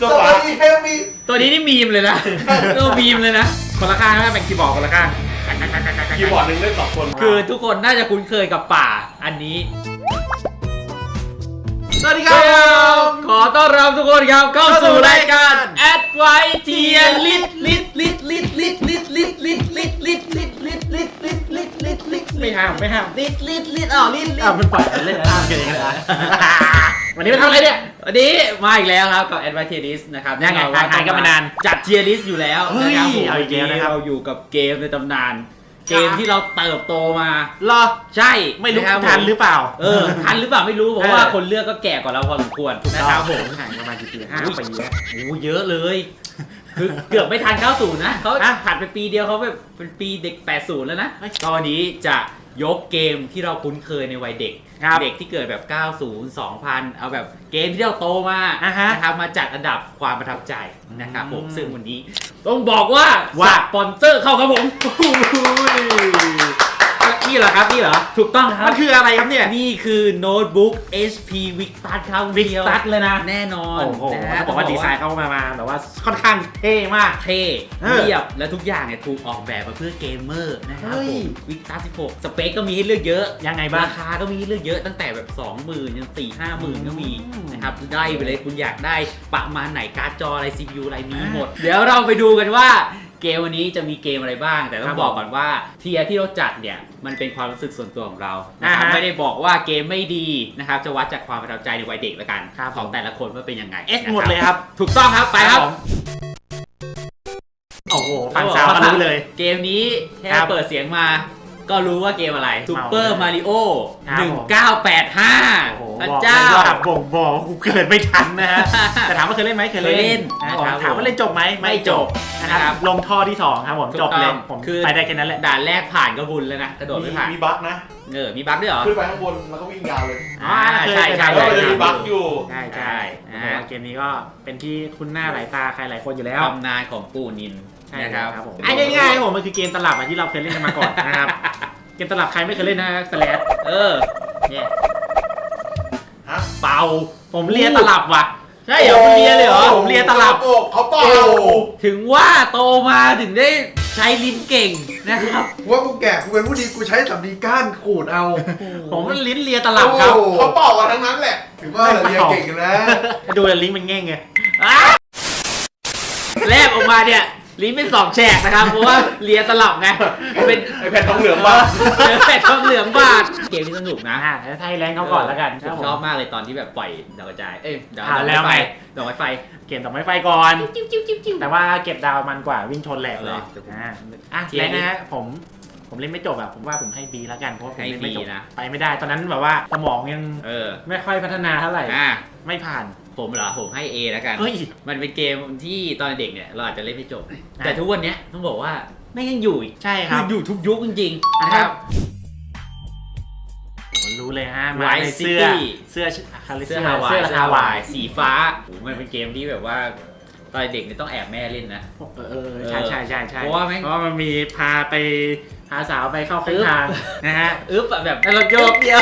สวัสดีเฮลมีตัวนี้นี่มีมเลยนะตัวมีมเลยนะคนละข้างไหมเป็นคีย์บอร์ดคนละข้าง คีย์บอร์ดหนึ่งเล่นสองคนคือทุกคนน่าจะคุ้นเคยกับป่าอันนี้ สวัสดีครับ ขอต้อนรับทุกคนครับเข้าสู่รายการ a d v i t i e r Lit Lit Lit Lit Lit Lit Lit Lit Lit Lit Lit Lit Lit Lit Lit Lit Lit ไม่ห้ามไม่ห้าม Lit Lit Lit อ๋อ Lit Lit อ้าวมันปล่อยกันเล่นห้ามกันเองเลยอะ วันนี้มาทำอะไรเนี่ย วันนี้มาอีกแล้วครับกับ a d v i t i e r List นะครับยังไงแน่นอนว่าหายกันมานานจัด tier list อยู่แล้วเฮ้ยนะครับผมเอาอีกแล้วนะครับ เราอยู่กับเกมในตำนาน เกมที่เราเติบโตมา รอ ใช่ไม่รู้ะคบทันหรือเปล่า เออทันหรือเปล่าไม่รู้เพราะเออว่าคนเลือกก็แก่กว่าเราพอสมควรนะครับผมห่างประมาณกี่ปีห้าอุ้ยปีแล้วโอ้โหเยอะเลย คือเกือบไม่ทันเข้าสู่นะเขาอะผ่านไปปีเดียวเขาแบบเป็นปีเด็ก 80 แล้วนะตอนนี้จะ ยกเกมที่เราคุ้นเคยในวัยเด็ก ครับเด็กที่เกิดแบบ 90 2000 เอาแบบเกมที่เราโตมาอ่าฮะนะครับมาจัดอันดับความประทับใจนะครับผมอืมซึ่งวันนี้ ต้องบอกว่าว่า สปอนเซอร์เข้าครับผม นี่เหรอครับนี่เหรอ ถูกต้องครัมับนคืออะไรครับเนี่ย นี่คือโน้ตบุ๊ก HP Victus ครับวิกตัดเลยนะ แน่นอนโอ้โหนะฮะเขาบอกว่าดีไซน์เข้ามามาแบบว่าค่อนข้างเท่มาก เท่เออเรียบและทุกอย่างเนี่ยถูกออกแบบมาเพื่อเกมเมอร์นะครับเฮ้ผยมวิกตา16 สเปคก็มีให้เลือกเยอะ ยังไงบ้าง ราคาก็มีให้เลือกเยอะตั้งแต่แบบ 20,000ยัน4 5 0,000 ก็มีอืมนะครับ ได้ไปเลยคุณอยากได้ประมาณไหนการ์ดจออะไร CPU อะไรมีหมด เดี๋ยวเราไปดูกันว่า เกมวันนี้จะมีเกมอะไรบ้าง แต่ต้อครังบบอกก่อนว่าเทียร์ที่เราจัดเนี่ยมันเป็นความรู้สึกส่วนตัวของเรานะครับอ่าฮะไม่ได้บอกว่าเกมไม่ดีนะครับจะวัดจากความประทับใจในวัยเด็กละกันครับของแต่ละคนว่าเป็นยังไงเอสนะครับหมดเลยครับ ถูกต้องครับไปครับผมโอ้โหฟังซาวด์ก็รู้เลย เกมนี้แค่ครับ เปิดเสียงมา ก็รู้ว่าเกมอะไรเมา Super Mario ครับผม 1985โอ้โหพระบอกเจ้าเลยว่าบ่งบอกว่ากูเกิดไม่ทันนะฮะ แต่ถามว่าเคยเล่นไหมเคยเคยเล่เล่นนนะครับถามว่าเล่นจบไหมไม่จบนะคนะครัรับบลงท่อที่สองครับผมถูกจบเลยต้องผมคือ ไปได้แค่นั้นแหละด่านแรกผ่านก็บุญแล้วนะ กระโดดไม่ผ่าน มีบั๊กนะ เออ มีบั๊กด้วยเหรอ ขึ้นไปข้างบนแล้วก็วิ่งยาวเลยอ่าใช่ใช่ แล้วใช่มันจะมีบั๊กอยู่ ใช่ใช่ใช่นะผมฮะว่าเกมนี้ก็เป็นที่คุ้นหน้าหลายตาใครหลายคนอยู่แล้ว ตำนานของปู่นินใช่นะคครัรับบผมไอ้ง่ายๆครับผมมันคือเกมตลับอะที่เราเคยเล่นกันมาก่อนนะครับ เกมตลับใครไม่เคยเล่นนะสแลดเออเนี่ยฮะ เป่าผมเลียตลับว่ะใช่เหรอคุณเรียนเลยเหรอผมเรียนตลับ โอ้เขาเป่าถึงว่าโตมาถึงได้ใช้ลิ้นเก่งนะครับว่ากูแก่กูเป็นผู้ดีกูใช้สำลีก้านขูดเอา ผมมันลิ้นเลียตลับครับโอ้เขาเป่ากันทั้งนั้นแหละถือว่าเรียนเก่งกันนะดูแต่ลิงก์มันแง่งไงอะแลบออกมาเนี่ย ลิ้นเป็นสองแฉกนะครับ เพราะว่าเลียตลับไงเป็นไอแผ่นทองเหลืองบ้างเจอแผ่นทองเหลืองบาดเกมนี้สนุกนะอ่าแล้วไทยแรงเขาก่อนแล้วกันผมชอบมากเลยตอนที่แบบปล่อยดาวกระจาย เอ้ยดาวอ่าดอกแล้วไม้ไฟไงดอกไม้ไฟ เกมต่อไม่ไฟก่อน จิ้วจิ้วจิ้วจิ้ว แต่ว่าเก็บดาวมันกว่าวิ่งชนแหลกเหเลรยออ่าอะเทียร์แล้วนี้นะฮะผมผมเล่นไม่จบอะผมว่าผมให้บีแล้วกันเพราะว่าผมให้เล่นไม่จบ B นะ ไปไม่ได้ ตอนนั้นแบบว่าสมองยังเออ ไม่ค่อยพัฒนาเท่าไหร่ อะไม่ผ่าน ผมเหรอผมให้ A แล้วกัน เฮ้ย มันเป็นเกมที่ตอนเด็กเนี่ยเราอาจจะเล่นไม่จบอะแต่ทุกวันเนี้ยต้องบอกว่าไม่งยังอยู่อีกใช่คคืรัอบอยู่ทุกยุคจริงๆนะคครัรับ บ ผมรู้เลยฮะ มา Vice ในเสื้อ City เสื้อคาริเสื้เสื้ออฮาวายเสื้อเสื้อฮาฮาวาายวสีฟ้าโอ้โหมันเป็นเกมที่แบบว่าตอนเด็กเนี่ยต้องแอบแม่เล่นนะ เออเออใช่ใช่ใช่ใช่เพราะว่าแม่งเพราะว่ามันมีพาไปพาสาวไปเข้าข้างทางนะฮะ อึ๊บอะแบบแล้วเราโยกเดียว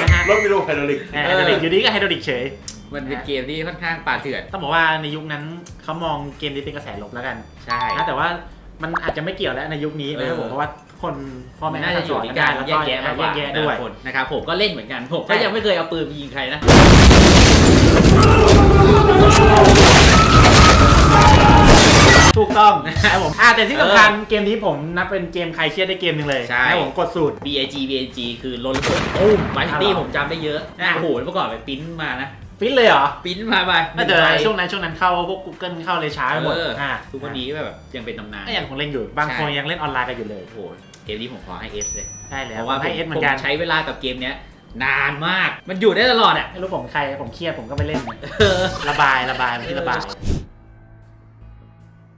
นะฮะรถมิโลไฮดรอลิก ไฮดรอลิกอยู่ดีก็ไฮดรอลิกเฉย มันเป็นเกมที่ค่อนข้างป่าเถื่อน ต้องบอกว่าในยุคนั้นเขามองเกมนี้เป็นกระแสลบแล้วกันใช่นะแต่ว่ามันอาจจะไม่เกี่ยวแล้วในยุคนี้นะครับเออผมเพราะว่าคนพ่อมันแม่น่าจะอยู่สในนการแล้วแยกแยะมากกว่าแยกแยะด้วยแต่ละคนนะครับผมก็เล่นเหมือนกันผมใช่ก็ยังไม่เคยเอาปืนไปยิงใครนะถูกต้องนะครับผมอ่าแต่ที่สำคัญเกมนี้ผมนับเป็นเกมใครเครียดได้เกมหนึ่งเลยใช่นะครับผมกดสูตร B I G B I G คือลนระเบิดตุ้มไบซิตี้อ่าเหรอผมจำได้เยอะอะโอ้โหเมื่อก่อนไปปริ้นมานะ ฟิตเลยเหรอปริ้นมาไปแต่ใบ ช่วงนั้นช่วงนั้นเข้าพวก Google เข้าเลยช้าไปหมดเอออ่าทุกวันนี้แบบยังเป็นตำนาน ก็ยังคงเล่นอยู่ บางคนใช่ยังเล่นออนไลน์กันอยู่เลย โอ้โหเกมนี้ผมขอให้ S เลยใช่แล้เพวราะว่าให้ผมเอสเหมือนกัน ผมใช้เวลากับเกมเนี้ย นานมาก มันอยู่ได้ตลอดอะ ไม่รู้ผมใคร ผมเครียดผมก็ไปเล่น เออ ระบายระบายมันที่ระบาย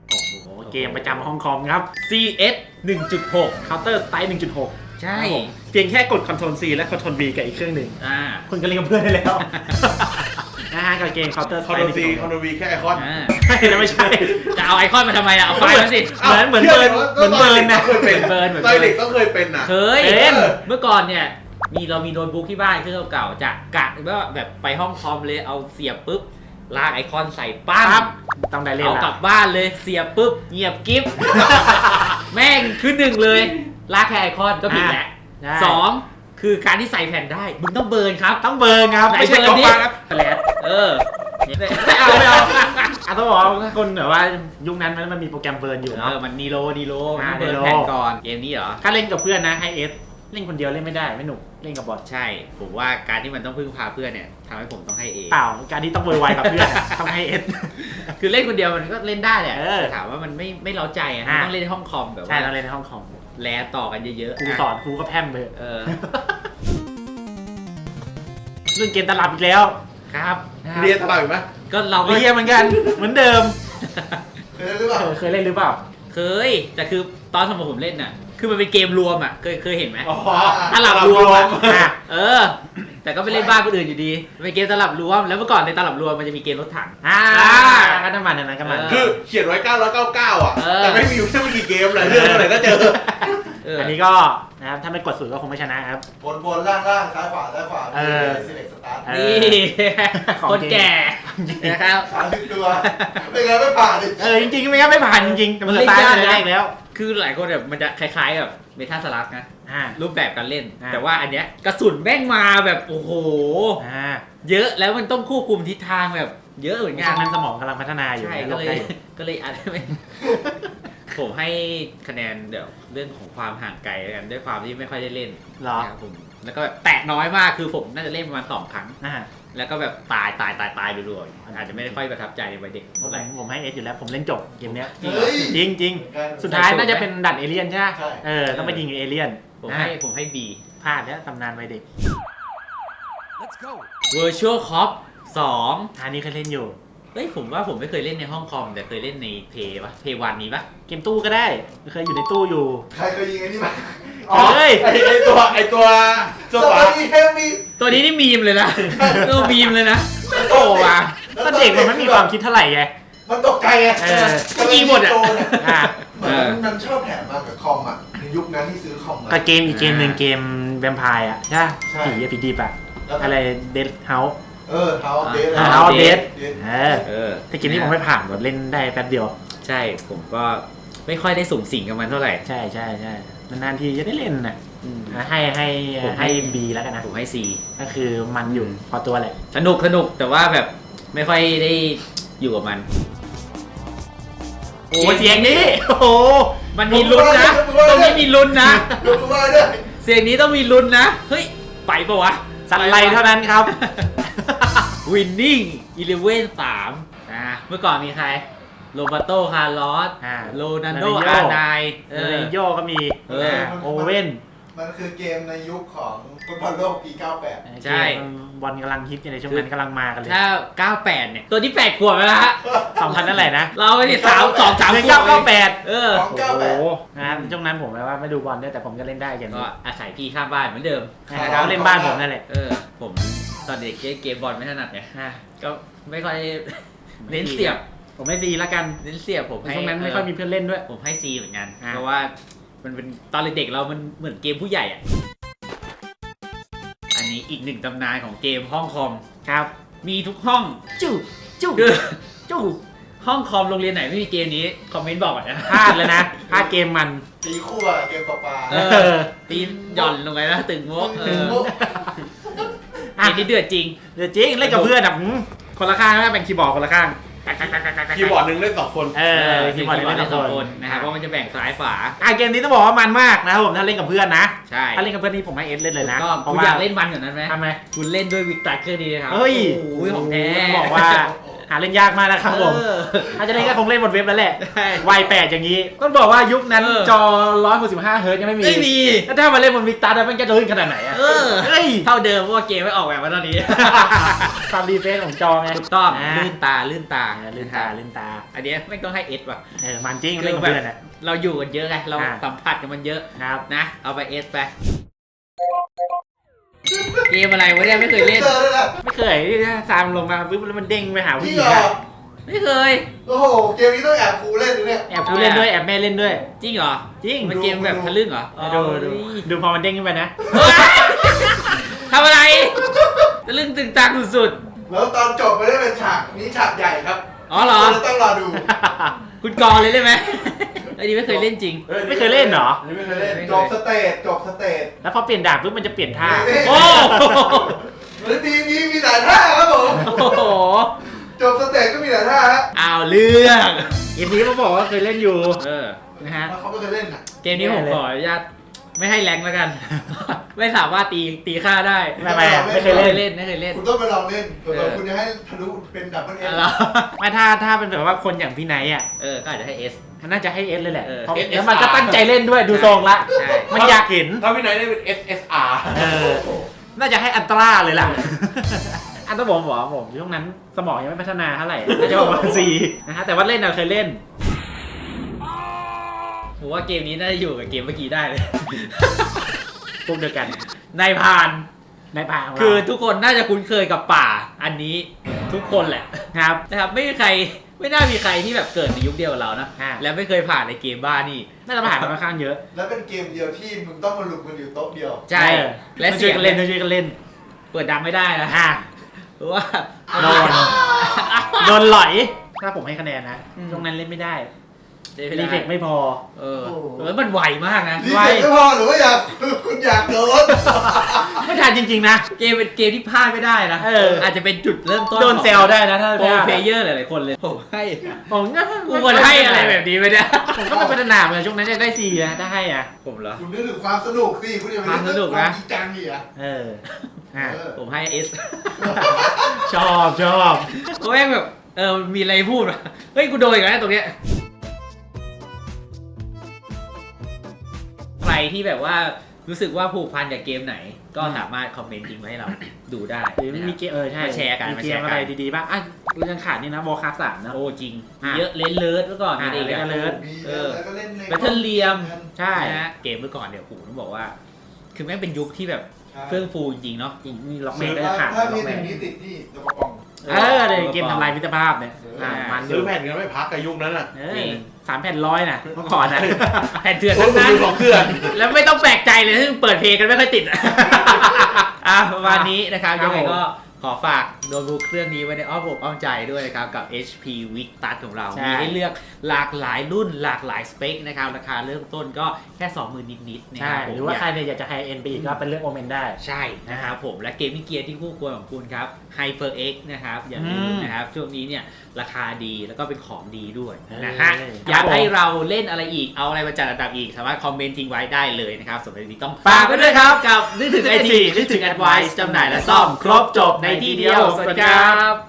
โอ้โห เกมประจำห้องคอมครับ CS 1.6 Counter Strike 1.6ใช่ ครับผมเพียงแค่กด Ctrl C และ Ctrl V กับอีกเครื่องหนึ่ง อ่า คุณก็เล่นกับเพื่อนได้แล้ว นะฮะกับเกม Counter คอน Strike โดซีคอนโดวีแค่ไอคอนอ่าใช่แล้วไม่ใช่ จะเอาไอคอนมาทำไมอะ เอาไฟมาสิ เหมือนเหมือนเบิร์นเหมือนเบิร์นนะ เคยเป็นเบิร์นเหมือนตเบิอนร์น เด็กต้องเคยเป็นนะ เคยเป็น เมื่อก่อนเนี่ย มีเรามีโน้ตบุ๊กที่บ้านเครื่องเก่าๆจะกะว่าแบบไปห้องคอมเลยเอาเสียบปุ๊บ ลากไอคอนใส่ปั้ปั๊มบต้องได้เล่นเอาละกลับบ้านเลยเสียบปุ๊บเงียบกิ๊บ แม่งคือหนึ่งเลย ลากแค่ไอคอนก็ผิดแล้วใช่สอง คือการที่ใส่แผ่นได้ มึงต้องเบิร์นครับ ต้องเบิร์นครับไหนไม่ใช่เบิร์ก๊อนปดิมาครับแผลชเออไม่เอาไม่เอาอะต้องบอกว่าคนแบบว่ายุคนั้นมันมันมีโปรแกรมเบิร์นอยู่เอเนาะอมันนีโรนีโรอ่าเบิร์นนีโรแผ่นก่อนเกมนี้เหรอถ้าเล่นกับเพื่อนนะให้เอสเล่นคนเดียวเล่นไม่ได้ไม่หนุกเล่นกับบอทใช่ ผมว่าการที่มันต้องพึ่งพาเพื่อนเนี่ยทำให้ผมต้องให้เอเปล่าการที่ต้องโวยวายกับเพื่อนต้องให้เอสคือเล่นคนเดียวมันก็เล่นได้แหละเออแต่ถามว่ามันไม่ไม่เล้าใจอะอะมันต้องเล่นในห้องคอมแบบใช่ว่าต้องเล่นในห้องคอม แลต่อกันเยอะๆครูสอนครูก็แพร่มไปเถอะเออเรื่องเกมตลับอีกแล้วครับเรียนตลาดอยู่ไหมก็เราก็เรียนเหมือนกันเหมือนเดิมเคยเล่นหรือเปล่าเออเคยเล่นหรือเปล่า เคยแต่คือตอนสมัยผมเล่นน่ะ คือมันเป็นเกมรวมอะเคยเคยเห็นไหมอ๋อตลับรวมอะอะเออ แต่ก็ไปเล่นบ้านคนอื่นอยู่ดีเป็นเกมตลับรวม แล้วเมื่อก่อนในตลับรวมมันจะมีเกมรถถังอ่าอ่าก็น้ำมันอันนั้นก็มันเอคือเขียนไว้999 อะเออแต่ไม่มีอยู่แค่ไม่กี่เกมเลยเรื่องอะไรก็เจอเอออันนี้ก็นะครับถ้าไม่กดสูตรก็คงไม่ชนะครับ บนบนล่างล่างซ้ายขวาซ้ายขวาเออซีเล็กสตาร์ทเอนี่ของคนจริงแก่นะครับ สามสิบตัวเป็นไงไม่ผ่านดิเออจริงๆไม่งั้นไม่ผ่านจริงๆแต่มันสตาร์ทเล่นยากแต่นะแรกแล้ว คือหลายคนแบบมันจะคล้ายๆแบบเมทัลสลักนะ อ่า รูปแบบการเล่น อ่า แต่ว่าอันเนี้ยกระสุนแม่งมาแบบโอ้โห อ่าเยอะแล้วมันต้องควบคุมทิศทางแบบ เยอะเหมือนงากันนนั้นสมองกำลังพัฒนาอยู่ใช่นะก็เลยโลกใกล้ก็เลยอาจจะไม่ ผมให้คะแนนเดี๋ยวเรื่องของความห่างไกลแล้วกันด้วยความที่ไม่ค่อยได้เล่นเหรอนะครับผมแล้วก็แบบแตะน้อยมากคือผมน่าจะเล่นประมาณสองครั้ง อ่า แล้วก็แบบตายตายตายตายรัวๆอาจจะไม่ได้ค่อยประทับใจในวัยเด็กผเท่ามไหร่ ผมให้เอสอยู่แล้วผมเล่นจบเกมเนี้ยเฮ้ย จริงจริงเหมือนกันๆสุดท้ายน่าจะเป็นดัดเอเลี่ยนใช่ไหมใช่ เออต้องไปยิงเอเลี่ยนผมให้อะผมให้ B พลาดแล้วตำนานวัยเด็ก Virtual Cop สองอันนี้เคยเล่นอยู่ เฮ้ยผมว่าผมไม่เคยเล่นในห้องคอม แต่เคยเล่นในเพย์ปะเพย์วันนี้ปะเกมตู้ก็ได้เคยอยู่ในตู้อยู่ ใครเคยยิงไอ้นี่มา อ๋อเฮ้ย ไอไอตัวไอตัวตัวสฝาวัสดีเฮลมี ตัวนี้นี่มีมเลยนะ ตัวมีมเลยนะโอ้ว่ะก็เด็กมันไม่มีความคิดเท่าไหร่ไง มันตกใจไงเออก็ยิงหมดอะโจรเนี่ยอะเหมือนมันชอบแถมมากับคอมอะในยุคนั้นที่ซื้อคอมมา กับเกมอีกเกมหนึ่งเกมแวมไพร์อะใช่ปะใช่ ผีอะผีดิบอะ แล้วอะไรเดดเฮาส์เออเท้าเดสอ่าเฮาส์เดดเดสเออเออแต่เกมนี้ผมไม่ผ่านแบบเล่นได้แป๊บเดียว ใช่ผมก็ไม่ค่อยได้สูงสิงกับมันเท่าไหร่ ใช่ใช่ใช่ นานๆทีจะได้เล่นน่ะอืมอะให้ให้ผมให้ ให้บีแล้วกันนะ ผมให้ C ก็คือมันอยู่พอตัวแหละ สนุกสนุกแต่ว่าแบบไม่ค่อยได้อยู่กับมันโอ้เสียงนี้โอ้โหมันมีลุ้นนะตรงนี้มีลุ้นนะยกมือไหว้ด้วยเสียงนี้ต้องมีลุ้นนะ เฮ้ย ไปปะวะสันไลเท่านั้นครับ วินนิ่งอีเลเว่นสามอ่าเมื่อก่อนมีใคร โรบัโตคาร์ลอสอ่าโรนันโดโรนัลโดอาร์ไนเอเอออโยก็มีเออ นะโอเว่นมันคือเกมในยุคของฟุตบอลโลกปี 98 ใช่ เกมบอลกำลังฮิตกันในช่วงนั้นกำลังมากันเลยถ้า 98 เนี่ย ตัวที่ 8 ขวบแล้วฮะ สองพันนั่นแหละนะเราไปที่สามสองสามหนึ่งขวเก้าบเก้าแปดเออของโอ้โห98นะช่วงนั้นผมแปลว่าไม่ดูบอลด้วยแต่ผมก็เล่นได้เกมก็นี้อาศัยพี่ข้างบ้านเหมือนเดิม นะครับเล่นบ้านผมนั่นแหละเออ ผมตอนเด็กเล่นเกมบอลไม่ถนัดไง อะก็ไม่ค่อยเน้นเสียบ ผมไม่ซีละกันเน้นเสียบผมในให้ช่วงนั้นไม่ค่อยมีเพื่อนเล่นด้วย ผมให้ C เหมือนกัน อะ เพราะว่ามันเป็นตอนเด็กๆเรามันเหมือนเกมผู้ใหญ่อะอันนี้อีกหนึ่งตำนานของเกมห้องคอม ครับ มีทุกห้องจู่จู่คือจู่ห้องคอมโรงเรียนไหนไม่มีเกมนี้ คอมเมนต์บอกหน่อยนะพลาดแล้วนะพลาดเกมมัน ตีคู่อะเกมต่อปลาเออ ตีนหย่อนลงไปนะตึงโมกเอถึงอปุ๊บเกมนี้เดือดจริง เดี๋ยวจริงเล่นกับเพื่อนอะหืมคนละข้างนะแบ่งคีย์บอร์ดคนละข้าง คีย์บอร์ดหนึ่งเล่นสองคน เออคีย์บอร์ลดเล่เล่นสองคนนะครับเพราะมันจะแบ่งซ้ายฝาอะเกมนี้ต้องบอกว่ามันมากนะครับผมถ้าเล่นกับเพื่อนนะ ใช่ ถ้าเล่นกับเพื่อนนี่ผมให้เอสเล่นเลยนะก็คุณอยากเล่นมันกว่านั้นไหมทำไมคุณเล่นด้วยวิกตาเครื่องดีนะครับเฮ้ยโอ้ยของแท้บอกว่า หาเล่นยากมากนะครับผมเออ ถ้าจะเล่นก็คงเล่นบนเว็บแล้วแหละใช่ วัยแปดอย่างนี้ต้องบอกว่ายุคนั้นเออ จอ165เฮิร์ตซ์ยังไม่มีไม่มี แล้วถ้ามาเล่นบนวิกตาร์มันจะลื่นขนาดไหนอะเออ เฮ้ยเท่าเดิมเพราะว่าเกมไม่ออกแบบมาตอนนี้ ความรีเฟรชของจอไงถูกต้องอ่าลื่นตาลื่นตาเออลื่นตาลื่นตาอันเนี้ยไม่ต้องให้เอสว่ะ เออมันจริงคือเล่นกับแบบเพื่อนอะ เราอยู่กันเยอะไงเราอ่า สัมผัสกับมันเยอะครับ นะ เอาไปเอสไป เกมอะไรวะเนี่ยไม่เคยเล่น เจอแล้วนะไม่เคยที่ซามลงมาปุ๊บแล้วมันเด้งไปหาจผู้ริหงญิงเหรออะไม่เคย โอ้โห เกมนี้ต้องแอบครูเล่นนะเนี่ย แอบกูเล่นด้วยแอบแม่เล่นด้วย จริงเหรอจริง มันเกมแบบทะลึ่งเหรอดูดูเอ้ยดูพอมันเด้งขึ้นไปนะทำอะไรทะลึ่งตึงตังสุดแล้วตอนจบมันได้เป็นฉากนี้ฉากใหญ่ครับอ๋อเหรอ เราต้องรอดู คุณกองเลยได้ไหม ไอ้นี่ไม่เคยเล่นจริงไม่เคยเล่นเหรออันนี้ไม่เคยเล่นจบสเตจจบสเตจแล้วพอเปลี่ยนดาบปุ๊บมันจะเปลี่ยนท่า โอ้หรือทีนี้มีหลายท่าครับผมโห จบสเตจก็มีหลายท่าฮะเอาเรื่องเกมนี้เขาบอกว่าเคยเล่นอยู่เออ นะฮะ แล้วเขาไม่เคยเล่นอะเกมนี้ผมขออนุญาตไม่ให้แรงแล้วกัน ไม่สามารถตีตีค่าได้ไม่ไม่ไม่เคยไม่เล่เคนยเล่นไม่เคยเล่น คุณต้องไปลองเล่นเผื่เอออคุณจะให้ทะลุเป็นดับเบิลเอ็อะไรอไม่ถ้าถ้าเป็นแบบว่าคนอย่างพี่ไนท์อะ เออ ก็อาจจะให้เอส มันน่าจะให้เอสเลยแหละเออเพราะ SSR แล้วมันก็ตั้งใจเล่นด้วยดูทรงละ ใช่ มันอยากเห็น ถ้าพี่ไหนได้เป็น SSR เออ น่าจะให้อันตราเลยล่ะ อันตราผมบอกว่าผมช่วงนั้นสมองยังไม่พัฒนาเท่าไหร่ น่าจะประมาณสี่นะฮะ แต่ว่าเล่นเราเคยเล่น ผมว่าเกมนี้น่าจะอยู่กับเกมเมื่อกี้ได้เลย พวกเดียวกัน นายพราน ในป่าของเราคือทุกคนน่าจะคุ้นเคยกับป่าอันนี้ทุกคนแหละ ครับ นะครับไม่มีใคร ไม่น่ามีใครที่แบบเกิดในยุคเดียวกับเรานะอ่าแล้วไม่เคยผ่านในเกมบ้านี่ น่าจะผ่านมาค่อนข้างเยอะแล้วเป็นเกมเดียวที่มึงต้องมาลุกกันอยู่โต๊ะเดียว ใช่ เออและมันช่เสีวยยงกันเล่นช่วยกันเล่นเปิดดังไม่ได้นะอะเพราะว่า โดนโดนหลอย ถ้าผมให้คะแนนนะอืม ช่วงนั้นเล่นไม่ได้ รีรีเฟกไม่พอ เออโอ้โหเออมันไวมากนะรีเฟกไม่พอหรือว่าอยากคุณอยากโดน ไม่ทันจริง ๆ นะ เกมเป็นเกมที่พลาดไม่ได้นะเอออาจจะเป็นจุดเริ่มต้นโดนเซลได้นะถ้าโปรพลาดเพลเยอร์หลายๆคนเลยผมให้ผมก็กูควรให้อะไรแบบนี้ไปเนี่ยผมก็ไม่พัฒนาเหมือนช่วงนั้นจะได้สี่นะถ้าให้อะผมเหรอ คุณนึกถึงความสนุกสิคุณอย่าไปความสนุกนะความจริงจังดิอะเอออะเออผมให้เอสชอบชอบ เขาแม่งแบบเออมีอะไรพูดวะเฮ้ยกูโดนอีกแล้วตรงเนี้ย ที่แบบว่ารู้สึกว่าผูกพันกับเกมไหน ก็สามารถคอมเมนต์ทิ้งไว้ให้เราดูได้หรือมีเกมเออใช่มาแชร์กันมีมาเกแชมร์กันอะไรดีๆบ้างอะกูยังขาดนี่นะวอลคัสสามนะ โอ้จริง อะเยอะเลนเลิศเมื่อก่อนอะมีเด็กเล่น Alert มีเออแล้วก็เล่นในแบทเทิลเลียมใช่ นะฮะเกมเมื่อก่อนเดี๋ยวผมต้องบอกว่า คือแม่งเป็นยุคที่แบบใช่เฟื่องฟูจริงๆเนาะ จริงนี่ล็อกแมซื้นอก็จะขาดถ้าล็มีอกแมหนึ่นงนี้ติดที่ตัวกระป๋อง เออเลยเกมทำลายมิตรภาพเนี่ยอะมันอซื้อยู่แผ่นกันไม่พักกับยุคนั้นอะเออสามแผ่นร้อยนะเมื่อก่อนนะแผ่นเถื่อนโอ้ทั้ยงนั้น ดูของเถื่อน แล้วไม่ต้องแปลกใจเลยที่เปิดเพลงกันไม่ค่อยติด อะประมาณนี้นะครับ ครัยับงไงผมก็ ขอฝากโน้ตบุ๊กเครื่องนี้ไว้ในอ้อมอกอ้อมใจด้วยนะครับกับ HP w i c t u c ของเรา ใช่ มีให้เลือกหลากหลายรุ่นหลากหลายสเปคนะครับราคาเริ่มต้นก็แค่ 20,000 นิดๆนะคใช่ รับผมหรือว่าอยากใครเนี่ยอยากจะไฮเอ็นไปอีกก็เป็นเรื่องโอเมนได้ ใช่นะครับผมและเกมมิ่งเกียร์ที่คู่ควรของคุณครับ HyperX นะครับอย่าลืมอืมนะครับช่วงนี้เนี่ย ราคาดีแล้วก็เป็นของดีด้วยเออนะฮะครับอยากผมให้เราเล่นอะไรอีกเอาอะไรมาจัดอันดับอีก สามารถคอมเมนต์ทิ้งไว้ได้เลยนะครับสำหรับวันนี้ต้องฝากไว้ด้วยครับกับนึกถึงไอทีนึกถึง Advice จำหน่ายและซ่อมครบจบในที่เดียวสวัสดีครับ